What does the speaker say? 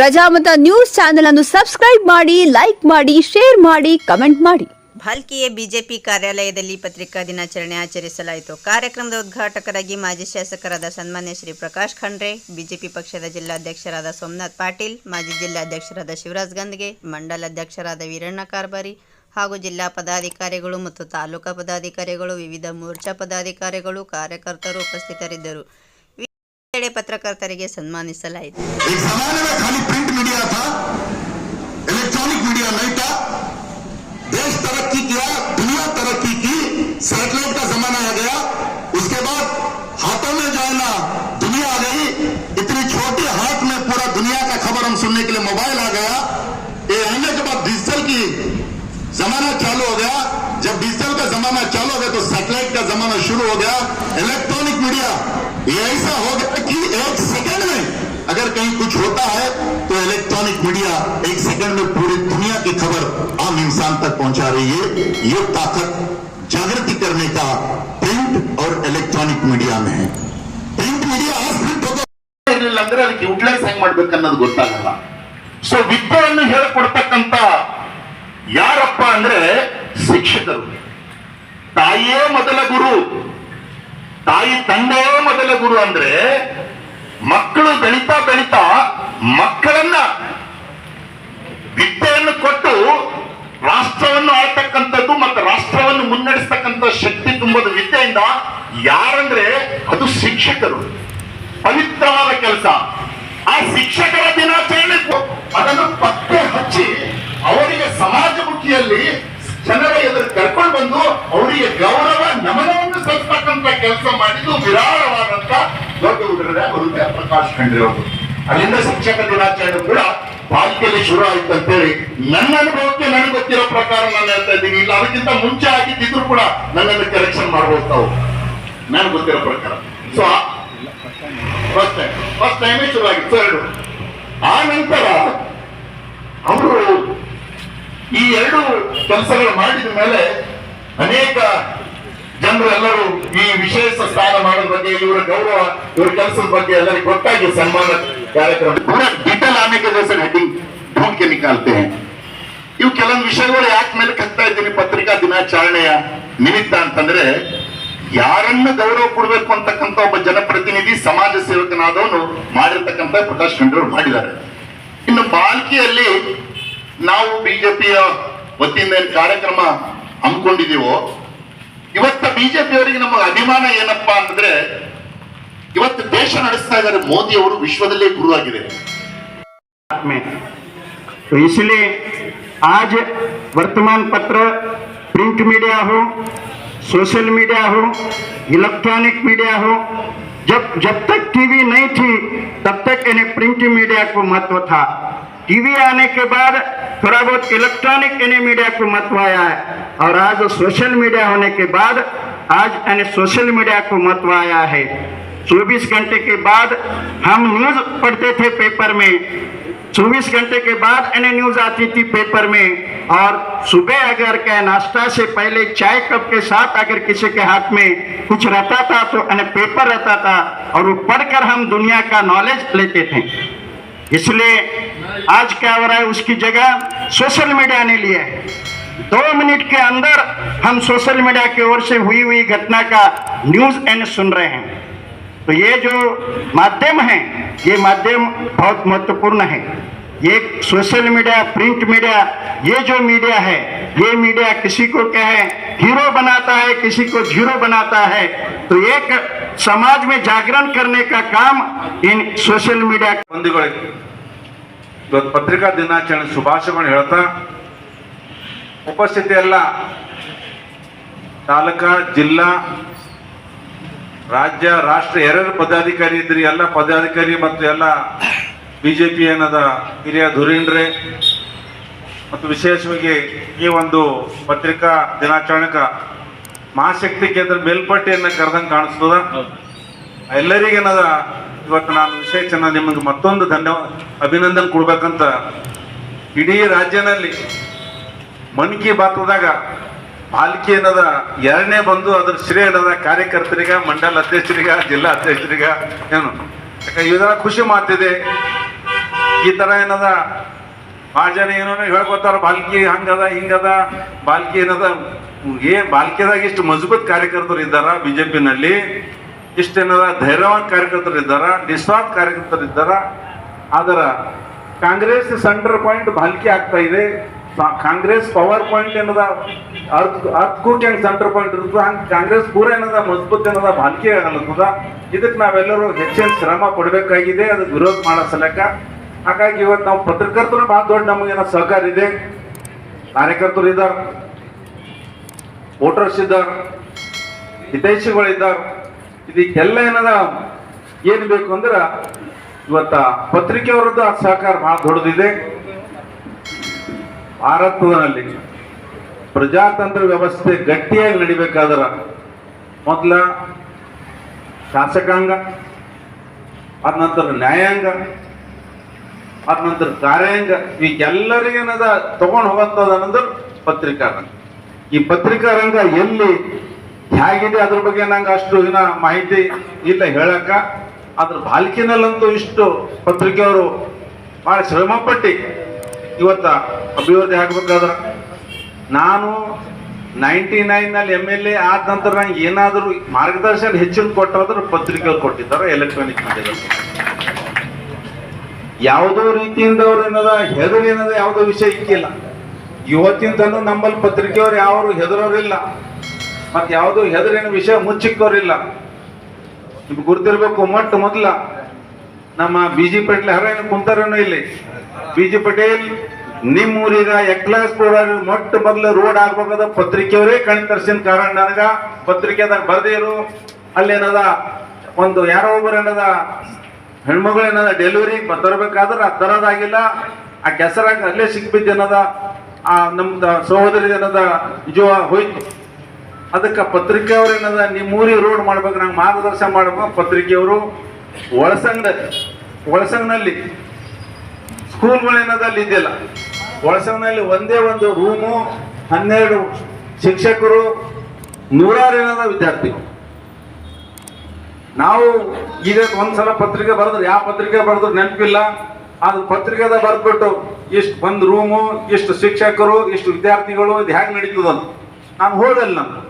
Prajamata news channel ಅನ್ನು subscribe ಮಾಡಿ, like ಮಾಡಿ, ಶೇರ್ ಮಾಡಿ, ಕಮೆಂಟ್ ಮಾಡಿ. ಭಾಲ್ಕಿಯ ಬಿಜೆಪಿ ಕಾರ್ಯಾಲಯದಲ್ಲಿ ಪತ್ರಿಕಾ ದಿನಾಚರಣೆ ಆಚರಿಸಲಾಯಿತು. ಕಾರ್ಯಕ್ರಮದ ಉದ್ಘಾಟಕರಾಗಿ ಮಾಜಿ ಶಾಸಕರಾದ ಸನ್ಮಾನ್ಯ ಶ್ರೀ ಪ್ರಕಾಶ್ ಖಂಡ್ರೆ, ಬಿಜೆಪಿ ಪಕ್ಷದ ಜಿಲ್ಲಾಧ್ಯಕ್ಷರಾದ ಸೋಮನಾಥ್ ಪಾಟೀಲ್, ಮಾಜಿ ಜಿಲ್ಲಾಧ್ಯಕ್ಷರಾದ ಶಿವರಾಜ್ ಗಂದ್ಗೆ, ಮಂಡಲ ಅಧ್ಯಕ್ಷರಾದ ವೀರಣ್ಣ ಕಾರ್ಬಾರಿ ಹಾಗೂ ಜಿಲ್ಲಾ ಪದಾಧಿಕಾರಿಗಳು ಮತ್ತು ತಾಲೂಕಾ ಪದಾಧಿಕಾರಿಗಳು, ವಿವಿಧ ಮೋರ್ಚಾ ಪದಾಧಿಕಾರಿಗಳು, ಕಾರ್ಯಕರ್ತರು ಉಪಸ್ಥಿತರಿದ್ದರು. ಪತ್ರಕರ್ತರಿಗೆ ಸನ್ಮಾನಿಸಲಾಯಿತು एक जमाने में खाली प्रिंट मीडिया था इलेक्ट्रॉनिक मीडिया नहीं था देश तरक्की किया दुनिया तरक्की की सैटेलाइट का जमाना आ गया उसके बाद हाथों में जो है ना दुनिया आ गई इतनी छोटी हाथ में पूरा दुनिया का खबर हम सुनने के लिए मोबाइल आ गया ये आने के बाद डिजिटल की जमाना चालू हो गया जब डिजिटल का जमाना चालू हो गया तो सैटेलाइट का जमाना शुरू हो गया इलेक्ट्रॉनिक मीडिया ये ऐसा हो गया कि एक सेकंड में अगर कहीं कुछ होता है तो इलेक्ट्रॉनिक मीडिया एक सेकंड में पूरी दुनिया की खबर आम इंसान तक पहुंचा रही है ये ताकत जागृति करने का प्रिंट और इलेक्ट्रॉनिक मीडिया में है प्रिंट मीडिया आज प्रिंट होगा ಇರಲಿಲ್ಲ ಅಂದ್ರೆ ಅದಕ್ಕೆ ಯುಟಿಲೈಸ್ ಹೆಂಗ್ ಮಾಡ್ಬೇಕು ಅನ್ನೋದು ಗೊತ್ತಾಗಲ್ಲ ಸೊ ವಿದ್ಯೆಯನ್ನು ಹೇಳಿಕೊಡ್ತಕ್ಕಂತ ಯಾರಪ್ಪ ಅಂದ್ರೆ ಶಿಕ್ಷಕರು ತಾಯಿಯೇ ಮೊದಲ ಗುರು ತಾಯಿ ತಂದೆಯೇ ಮೊದಲ ಗುರು ಅಂದ್ರೆ ಮಕ್ಕಳು ಬೆಳೀತಾ ಬೆಳೀತಾ ಮಕ್ಕಳನ್ನ ವಿದ್ಯೆಯನ್ನು ಕೊಟ್ಟು ರಾಷ್ಟ್ರವನ್ನು ಆಳ್ತಕ್ಕಂಥದ್ದು ಮತ್ತು ರಾಷ್ಟ್ರವನ್ನು ಮುನ್ನಡೆಸ್ತಕ್ಕಂಥ ಶಕ್ತಿ ತುಂಬೋದು ವಿದ್ಯೆಯಿಂದ ಯಾರಂದ್ರೆ ಅದು ಶಿಕ್ಷಕರು. ಪವಿತ್ರವಾದ ಕೆಲಸ. ಆ ಶಿಕ್ಷಕರ ದಿನಾಚರಣೆ ಅದನ್ನು ಪತ್ತೆ ಹಚ್ಚಿ ಅವರಿಗೆ ಸಮಾಜಮುಖಿಯಲ್ಲಿ ಜನರ ಎದುರು ಕರ್ಕೊಂಡು ಬಂದು ಅವರಿಗೆ ಗೌರವ, ನಮನವನ್ನು ಸಲ್ಲಿಸ್ತಕ್ಕಂಥ ಕೆಲಸ ಮಾಡಿದ್ದು ವಿರಾಳವಾದಂತ ದೊಡ್ಡ ಉದಾಹರಣೆ ಬರುತ್ತೆ ಪ್ರಕಾಶ್ ಖಂಡ್ರೆ ಅಲ್ಲಿಂದ ಶಿಕ್ಷಕ ದಿನಾಚರಣೆ ಕೂಡ ಬಾಲ್ಯದಲ್ಲಿ ಶುರು ಆಯ್ತು ಅಂತೇಳಿ ನನ್ನ ಅನುಭವಕ್ಕೆ ನನಗೆ ಗೊತ್ತಿರೋ ಪ್ರಕಾರ ನಾನು ಹೇಳ್ತಾ ಇದ್ದೀನಿ. ಇಲ್ಲ, ಅದಕ್ಕಿಂತ ಮುಂಚೆ ಆಗಿದ್ದಿದ್ರು ಕೂಡ ನನ್ನನ್ನು ಕರೆಕ್ಷನ್ ಮಾಡ್ಬೋದು ತಾವು ನನಗೆ ಗೊತ್ತಿರೋ ಪ್ರಕಾರ. ಸೊ ಫಸ್ಟ್ ಟೈಮ್ ಫಸ್ಟ್ ಟೈಮೇ ಶುರು ಆಗಿತ್ತು. ಎರಡು. ಆ ನಂತರ ಈ ಎರಡು ಕೆಲಸಗಳು ಮಾಡಿದ ಮೇಲೆ ಅನೇಕ ಜನರೆಲ್ಲರೂ ಈ ವಿಶೇಷ ಸ್ಥಾನ ಮಾಡೋದ್ರ ಬಗ್ಗೆ, ಇವರ ಗೌರವ, ಇವರ ಕೆಲಸದ ಬಗ್ಗೆ ಎಲ್ಲರಿಗೂ ಗೊತ್ತಾಗಿ ಸನ್ಮಾನ ಕಾರ್ಯಕ್ರಮ. ಡಿಟಲ್ ಆನೆಗೆ ಇವು ಕೆಲವೊಂದು ವಿಷಯಗಳು ಯಾಕೆ ಮೇಲೆ ಕತ್ತಾ ಇದ್ದೀನಿ ಪತ್ರಿಕಾ ದಿನಾಚರಣೆಯ ನಿಮಿತ್ತ ಅಂತಂದ್ರೆ, ಯಾರನ್ನ ಗೌರವ ಕೊಡಬೇಕು ಅಂತಕ್ಕಂತ ಒಬ್ಬ ಜನಪ್ರತಿನಿಧಿ, ಸಮಾಜ ಸೇವಕನಾದವನು ಮಾಡಿರ್ತಕ್ಕಂಥ ಪ್ರಕಾಶ್ ಖಂಡ್ರವ್ರು ಮಾಡಿದ್ದಾರೆ. ಇನ್ನು ಬಾಲ್ಕಿಯಲ್ಲಿ ನಾವು ಬಿಜೆಪಿಯ ವತಿಯಿಂದ ಏನ್ ಕಾರ್ಯಕ್ರಮ ಹಮ್ಮಿಕೊಂಡಿದೀವೋ ಇವತ್ತ ಬಿಜೆಪಿ ಅವರಿಗೆ ನಮ್ಮ ಅಭಿಮಾನ ಏನಪ್ಪಾ ಅಂತಂದ್ರೆ ಇವತ್ತು ದೇಶ ನಡೆಸ್ತಾ ಇದ್ದಾರೆ ಮೋದಿ ಅವರು ವಿಶ್ವದಲ್ಲೇ ಗುರು ಆಗಿದೆ में तो इसलिए आज वर्तमान पत्र प्रिंट मीडिया हो सोशल मीडिया हो इलेक्ट्रॉनिक मीडिया हो जब जब तक टीवी नहीं थी तब तक इन्हें प्रिंट मीडिया को महत्व था टीवी आने के बाद थोड़ा बहुत इलेक्ट्रॉनिक इन्हें मीडिया को महत्व आया है। और आज सोशल मीडिया होने के बाद आज यानी सोशल मीडिया को महत्व आया है। 24 घंटे के बाद हम न्यूज़ पढ़ते थे पेपर में। 24 घंटे के बाद इन्हें न्यूज़ आती थी पेपर में। और सुबह अगर क्या नाश्ता से पहले चाय कप के साथ अगर किसी के हाथ में कुछ रहता था तो इन्हें पेपर रहता था। और वो पढ़कर हम दुनिया का नॉलेज लेते थे। इसलिए आज क्या हो रहा है उसकी जगह सोशल मीडिया ने लिया है। दो मिनट के अंदर हम सोशल मीडिया की ओर से हुई हुई घटना का न्यूज़ एन सुन रहे हैं। तो ये जो माध्यम है, ये माध्यम बहुत महत्वपूर्ण है। ये सोशल मीडिया, प्रिंट मीडिया, ये जो मीडिया है, ये मीडिया किसी को क्या है, हीरो बनाता है, किसी को ज़ीरो बनाता है। तो एक समाज में जागरण करने का काम इन सोशल मीडिया ಇವತ್ತು ಪತ್ರಿಕಾ ದಿನಾಚರಣೆ ಶುಭಾಶಯಗಳನ್ನು ಹೇಳ್ತಾ ಉಪಸ್ಥಿತಿ ಎಲ್ಲ ತಾಲೂಕಾ ಜಿಲ್ಲಾ ರಾಜ್ಯ ರಾಷ್ಟ್ರ ಎರಡು ಪದಾಧಿಕಾರಿ ಇದ್ರಿ ಎಲ್ಲ ಪದಾಧಿಕಾರಿ ಮತ್ತು ಎಲ್ಲ ಬಿ ಜೆ ಪಿ ಏನದ ಹಿರಿಯ ಧುರೀಣ್ರೆ. ಮತ್ತು ವಿಶೇಷವಾಗಿ ಈ ಒಂದು ಪತ್ರಿಕಾ ದಿನಾಚರಣೆಗ ಮಹಾಶಕ್ತಿ ಕೇಂದ್ರ ಮೇಲ್ಪಟ್ಟಿಯನ್ನು ಕರೆದಂಗೆ ಕಾಣಿಸ್ತದ. ಎಲ್ಲರಿಗೇನದ ಇವತ್ತು ನಾನು ವಿಶೇಷನ ನಿಮಗೆ ಮತ್ತೊಂದು ಧನ್ಯವಾದ ಅಭಿನಂದನೆ ಕೊಡ್ಬೇಕಂತ ಇಡೀ ರಾಜ್ಯನಲ್ಲಿ ಮನ್ ಕಿ ಬಾತ್ದಾಗ ಪಾಲಿಕೆ ಏನದ ಎರಡನೇ ಬಂದು ಅದ್ರ ಶ್ರೇಯ ಏನದ ಕಾರ್ಯಕರ್ತರಿಗ, ಮಂಡಲ ಅಧ್ಯಕ್ಷರಿಗ, ಜಿಲ್ಲಾ ಅಧ್ಯಕ್ಷರಿಗ ಏನು. ಯಾಕೆ ಇದರ ಖುಷಿ ಮಾತಿದೆ ಈ ತರ ಏನದ ಆ ಜನ ಏನೋ ಹೇಳ್ಕೊತಾರ ಬಾಲ್ಕಿ ಹಂಗದ, ಹಿಂಗದ ಬಾಲ್ಕಿ ಏನದ ಏನ್ ಬಾಲ್ಕಿದಾಗ ಇಷ್ಟು ಮಜಬೂತ್ ಕಾರ್ಯಕರ್ತರು ಇದ್ದಾರ ಬಿಜೆಪಿನಲ್ಲಿ. ಇಷ್ಟೇನದ ಧೈರ್ಯವಾದ ಕಾರ್ಯಕರ್ತರು ಇದ್ದಾರ ನಿಸ್ವಾರ್ಥ ಕಾರ್ಯಕರ್ತರು ಇದ್ದಾರ ಅದರ ಕಾಂಗ್ರೆಸ್ ಸೆಂಟರ್ ಪಾಯಿಂಟ್ ಬಾಲ್ಕಿ ಆಗ್ತಾ ಇದೆ. ಕಾಂಗ್ರೆಸ್ ಪವರ್ ಪಾಯಿಂಟ್ ಏನದ? ಅರ್ಥ ಅರ್ಥಕೂಟ್ ಹೆಂಗ್ ಸೆಂಟರ್ ಪಾಯಿಂಟ್ ಇರ್ತದ? ಹಂಗೆ ಕಾಂಗ್ರೆಸ್ ಪೂರ ಏನದ? ಮಜಬೂತ್ ಏನದ? ಬಾಲ್ಕಿ ಅನ್ನಿಸ್ತದ ಇದಕ್ಕೆ ನಾವೆಲ್ಲರೂ ಹೆಚ್ಚಿನ ಶ್ರಮ ಪಡಬೇಕಾಗಿದೆ ಅದಕ್ಕೆ ವಿರೋಧ ಮಾಡೋ ಸಲಕ ಹಾಗಾಗಿ ಇವತ್ತು ನಾವು ಪತ್ರಕರ್ತರು ಭಾಳ ದೊಡ್ಡ ನಮಗೇನೋ ಸಹಕಾರ ಇದೆ. ಕಾರ್ಯಕರ್ತರು ಇದ್ದಾರೆ. ವೋಟರ್ಸ್ ಇದ್ದಾರೆ. ಹಿತೈಷಿಗಳಿದ್ದಾರೆ ಇದಕ್ಕೆಲ್ಲ ಏನದ? ಏನು ಬೇಕು ಅಂದ್ರೆ ಇವತ್ತ ಪತ್ರಿಕೆಯವರದ್ದು ಆ ಸಹಕಾರ ಬಹಳ ದೊಡ್ಡದಿದೆ. ಭಾರತದಲ್ಲಿ ಪ್ರಜಾತಂತ್ರ ವ್ಯವಸ್ಥೆ ಗಟ್ಟಿಯಾಗಿ ನಡಿಬೇಕಾದ್ರ ಮೊದಲ ಶಾಸಕಾಂಗ, ಅದ ನಂತರ ನ್ಯಾಯಾಂಗ, ಅದ ನಂತರ ಕಾರ್ಯಾಂಗ ಈಗೆಲ್ಲರಿಗೇನದ ತಗೊಂಡು ಹೋಗಂತದ ಪತ್ರಿಕಾ ರಂಗ ಈ ಪತ್ರಿಕಾ ರಂಗ ಎಲ್ಲಿ ಹೇಗಿದೆ ಅದ್ರ ಬಗ್ಗೆ ನಂಗೆ ಅಷ್ಟು ದಿನ ಮಾಹಿತಿ ಇಲ್ಲ ಹೇಳಕ್ಕ. ಅದ್ರ ಬಾಲ್ಕಿನಲ್ಲಂತೂ ಇಷ್ಟು ಪತ್ರಿಕೆಯವರು ಬಹಳ ಶ್ರಮ ಪಟ್ಟು. ಇವತ್ತ ಅಭಿವೃದ್ಧಿ ಆಗ್ಬೇಕಾದ್ರ. ನಾನು ನೈಂಟಿ ನೈನ್ನಲ್ಲಿ ಎಂ ಎಲ್ ಎ ಆದ ನಂತರ ನಂಗೆ ಏನಾದರೂ ಮಾರ್ಗದರ್ಶನ ಹೆಚ್ಚಿನ ಕೊಟ್ಟಾದ್ರೂ ಪತ್ರಿಕೆಯವ್ರು ಕೊಟ್ಟಿದ್ದಾರೆ ಎಲೆಕ್ಟ್ರಾನಿಕ್ ಮೀಡಿಯಾದಲ್ಲಿ ಯಾವುದೋ ರೀತಿಯಿಂದ ಅವ್ರು ಏನದ, ಹೆದರು ಏನದ ಯಾವುದೋ ವಿಷಯ ಇಕ್ಕಿಲ್ಲ. ಇವತ್ತಿನ ತನಕ ನಮ್ಮಲ್ಲಿ ಪತ್ರಿಕೆಯವ್ರು ಯಾರು ಹೆದರೋರಿಲ್ಲ. ಮತ್ತೆ ಯಾವುದೋ ಹೆದರಿನ ವಿಷಯ ಮುಚ್ಚಿಕ್ಕೋರಿಲ್ಲ. ನಿಮ್ಗೆ ಗುರ್ತಿರ್ಬೇಕು ಮೊಟ್ಟ ಮೊದಲ. ನಮ್ಮ ಬಿ ಜಿ ಪಟೇಲ್ ಹರೇನು ಕುಂತಾರೇನೋ ಇಲ್ಲಿ? ಬಿ ಜಿ ಪಟೇಲ್ ನಿಮ್ಮ ಊರಿಗ ಕೂಡ ಮೊಟ್ಟ ಮೊದಲು ರೋಡ್ ಆಗ್ಬೇಕಾದ ಪತ್ರಿಕೆಯವರೇ ಕಣ್ ತರ್ಸಿನ ಕಾರಣ ನನಗ. ಪತ್ರಿಕೆದಾಗ ಬರ್ದಿರು ಅಲ್ಲೇನದ ಒಂದು ಯಾರೋ ಒಬ್ಬರು ಏನದ ಹೆಣ್ಮಗಳು ಏನದ ಡೆಲಿವರಿ ತರಬೇಕಾದ್ರೆ ಆ ತರೋದಾಗಿಲ್ಲ ಆ ಕೆಸರಾಗ ಅಲ್ಲೇ ಸಿಕ್ಬಿದ್ದೇನದ. ಆ ನಮ್ದು ಸಹೋದರಿ ಏನದ ನಿಜ ಹೋಯ್ತು. ಅದಕ್ಕೆ ಪತ್ರಿಕೆಯವ್ರು ಏನದ ನಿಮ್ಮ ಊರಿಗೆ ರೋಡ್ ಮಾಡ್ಬೇಕು, ನಂಗೆ ಮಾರ್ಗದರ್ಶನ ಮಾಡ್ಬೇಕು ಪತ್ರಿಕೆಯವರು ಒಳಸಂಗ ಒಳಸಂಗ್ನಲ್ಲಿ. ಸ್ಕೂಲ್ಗಳೇನದ ಅಲ್ಲಿ ಇದೆಯಲ್ಲ ಒಳಸಂಗ್ನಲ್ಲಿ ಒಂದೇ ಒಂದು ರೂಮು ಹನ್ನೆರಡು ಶಿಕ್ಷಕರು, ನೂರಾರು ಏನದ, ವಿದ್ಯಾರ್ಥಿಗಳು. ನಾವು ಈಗ ಒಂದ್ಸಲ ಪತ್ರಿಕೆ ಬರೆದ್ರೆ, ಯಾವ ಪತ್ರಿಕೆ ಬರೆದ್ರು ನೆನಪಿಲ್ಲ. ಅದು ಪತ್ರಿಕೆದ ಬರೆದ್ಬಿಟ್ಟು ಇಷ್ಟು ಒಂದು ರೂಮು ಇಷ್ಟು ಶಿಕ್ಷಕರು, ಇಷ್ಟು ವಿದ್ಯಾರ್ಥಿಗಳು, ಇದು ಹೇಗೆ ನಡೀತದ ನಾನು ಹೋದಲ್ಲ ನಾನು.